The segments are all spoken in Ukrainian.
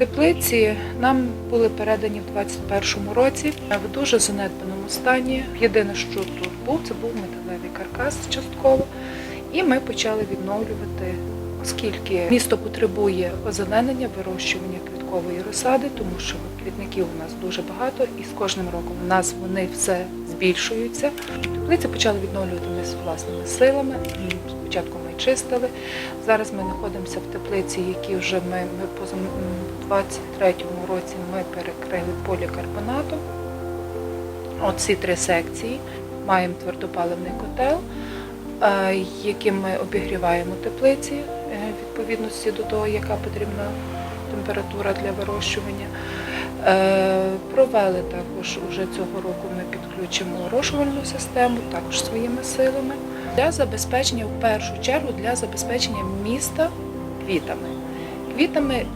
Теплиці нам були передані в 21-му році в дуже занедбаному стані. Єдине, що тут був, це був металевий каркас частково. І ми почали відновлювати, оскільки місто потребує озеленення, вирощування квіткової розсади, тому що квітників у нас дуже багато, і з кожним роком у нас вони все збільшуються. Теплиці почали відновлювати ми з власними силами. Спочатку ми чистили. Зараз ми знаходимося в теплиці, які вже ми, ми поза 23-му році ми перекрили полікарбонатом. Оці три секції. Маємо твердопаливний котел, е, яким ми обігріваємо теплиці е, відповідності до того, яка потрібна температура для вирощування. Е, Провели також уже цього року ми підключимо орошувальну систему, також своїми силами. Для забезпечення, в першу чергу, для забезпечення міста квітами. Квітами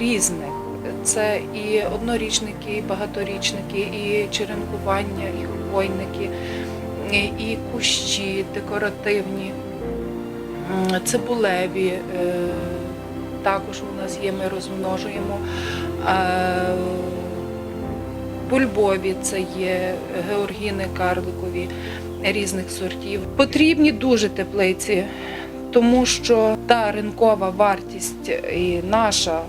різних. Це і однорічники, і багаторічники, і черенкування, і хвойники, і- кущі декоративні, цибулеві. Е, Також у нас є, ми розмножуємо. Е, Бульбові це є георгіни карликові різних сортів. Потрібні дуже теплиці, тому що та ринкова вартість і наша,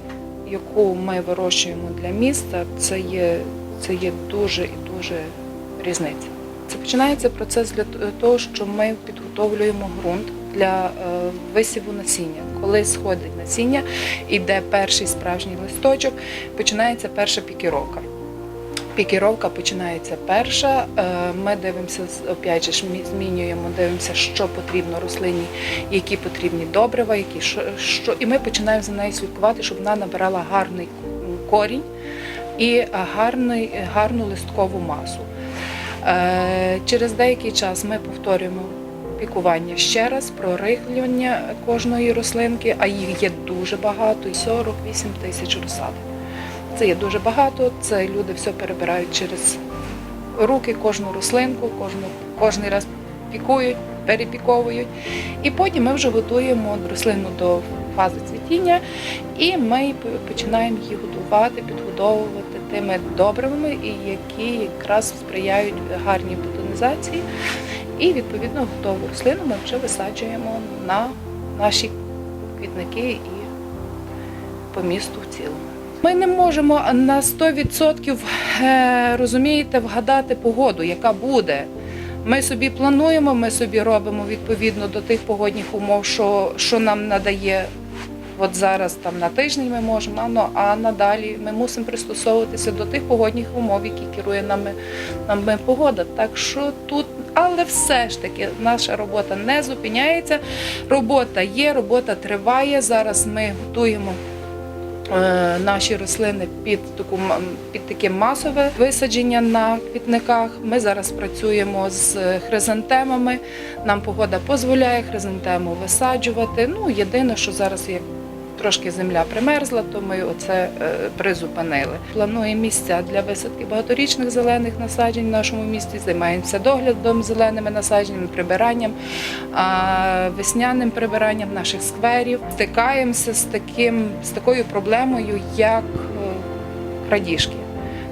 яку ми вирощуємо для міста, це є, це є дуже і дуже різниця. Це починається процес для того, що ми підготовлюємо ґрунт для е, висіву насіння. Коли сходить насіння, іде перший справжній листочок, починається перша пікіровка. Пікіровка починається перша. Е, Ми дивимося опять же, змінюємо, дивимося, що потрібно рослині, які потрібні добрива, які що, і ми починаємо за нею слідкувати, щоб вона набирала гарний корінь і гарний, гарну листкову масу. Е, Через деякий час ми повторюємо пікування ще раз, прорихлювання кожної рослинки, а їх є дуже багато, і 48 тисяч розсад. Це є дуже багато, це люди все перебирають через руки, кожну рослинку, кожну, кожний раз пікують, перепіковують. І потім ми вже готуємо рослину до фази цвітіння, і ми починаємо її годувати, підгодовувати тими добривами, які якраз сприяють гарній бутонізації. І відповідно готову рослину ми вже висаджуємо на наші квітники і по місту в цілому. Ми не можемо на 100% е, розумієте, вгадати погоду, яка буде. Ми собі плануємо, ми собі робимо відповідно до тих погодних умов, що, що нам надає. От зараз там на тиждень ми можемо, ну, а надалі ми мусимо пристосовуватися до тих погодних умов, які керує нами, нами погода. Так що тут, але все ж таки наша робота не зупиняється. Робота є, робота триває. Зараз ми готуємо е, наші рослини під таку під таке масове висадження на квітниках. Ми зараз працюємо з хризантемами. Нам погода дозволяє хризантему висаджувати. Ну єдине, що зараз є. Трошки земля примерзла, то ми оце е, призупинили. Плануємо місця для висадки багаторічних зелених насаджень в нашому місті. Займаємося доглядом зеленими насадженнями, прибиранням, весняним прибиранням наших скверів. Стикаємося з таким з такою проблемою, як е, крадіжки.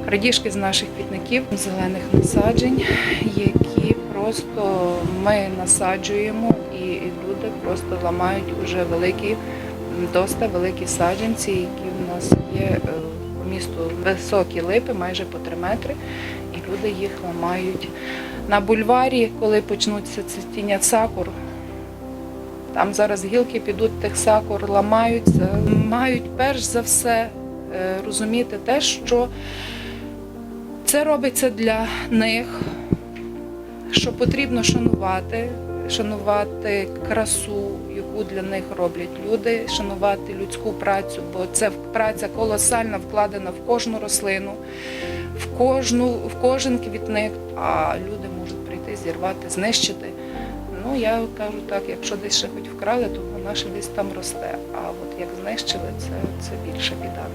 Крадіжки з наших квітників, зелених насаджень, які просто ми насаджуємо, і люди просто ламають вже великі, доста великі саджанці, які в нас є е, по місту високі липи, майже по 3 метри, і люди їх ламають. На бульварі, коли почнуться цвітіння сакур, там зараз гілки підуть тих сакур, ламаються, мають перш за все е, розуміти те, що це робиться для них, що потрібно шанувати, шанувати красу, яку для них роблять люди, шанувати людську працю, бо це праця колосальна вкладена в кожну рослину, в кожну, в кожен квітник, а люди можуть прийти, зірвати, знищити. Ну, я кажу так, якщо десь ще хоч вкрали, то вона ще десь там росте. А от як знищили, це, це більше біда.